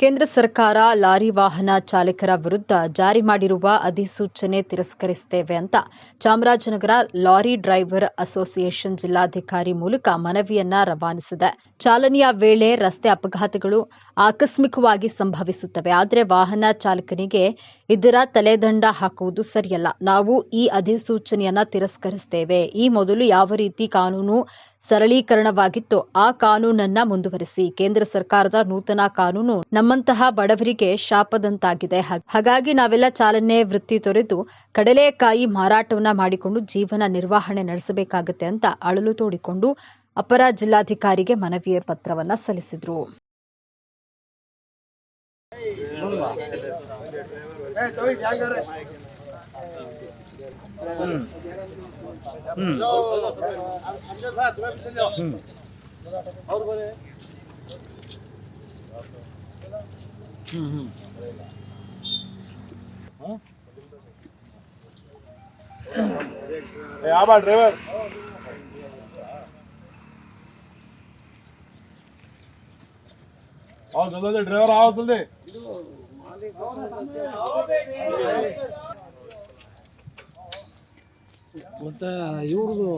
ಕೇಂದ್ರ ಸರ್ಕಾರ ಲಾರಿ ವಾಹನ ಚಾಲಕರ ವಿರುದ್ಧ ಜಾರಿ ಮಾಡಿರುವ ಅಧಿಸೂಚನೆ ತಿರಸ್ಕರಿಸುತ್ತೇವೆ ಅಂತ ಚಾಮರಾಜನಗರ ಲಾರಿ ಡ್ರೈವರ್ ಅಸೋಸಿಯೇಷನ್ ಜಿಲ್ಲಾಧಿಕಾರಿ ಮೂಲಕ ಮನವಿಯನ್ನ ರವಾನಿಸಿದೆ. ಚಾಲನೆಯ ವೇಳೆ ರಸ್ತೆ ಅಪಘಾತಗಳು ಆಕಸ್ಮಿಕವಾಗಿ ಸಂಭವಿಸುತ್ತವೆ. ಆದರೆ ವಾಹನ ಚಾಲಕನಿಗೆ ಇದರ ತಲೆದಂಡ ಹಾಕುವುದು ಸರಿಯಲ್ಲ. ನಾವು ಈ ಅಧಿಸೂಚನೆಯನ್ನ ತಿರಸ್ಕರಿಸುತ್ತೇವೆ ಈ ಮೊದಲು ಯಾವ ರೀತಿ ಕಾನೂನು ಸರಳೀಕರಣವಾಗಿತ್ತು. ಆ ಕಾನೂನನ್ನ ಮುಂದುವರಿಸಿ. ಕೇಂದ್ರ ಸರ್ಕಾರದ ನೂತನ ಕಾನೂನು ನಮ್ಮಂತಹ ಬಡವರಿಗೆ ಶಾಪದಂತಾಗಿದೆ. ಹಾಗ್- ಹಾಗಾಗಿ ನಾವೆಲ್ಲ ಚಾಲನೆ ವೃತ್ತಿ ತೊರೆದು ಕಡಲೆಕಾಯಿ ಮಾರಾಟವನ್ನ ಮಾಡಿಕೊಂಡು ಜೀವನ ನಿರ್ವಹಣೆ ನಡೆಸಬೇಕಾಗುತ್ತೆ ಅಂತ ಅಳಲು ತೋಡಿಕೊಂಡು ಅಪರ ಜಿಲ್ಲಾಧಿಕಾರಿಗೆ ಮನವಿಯ ಪತ್ರವನ್ನ ಸಲ್ಲಿಸಿದ್ರು. आबा ड्राइवर। आओ जल्दी ड्राइवर आओ जल्दी। ಮತ್ತು ಇವ್ರದ್ದು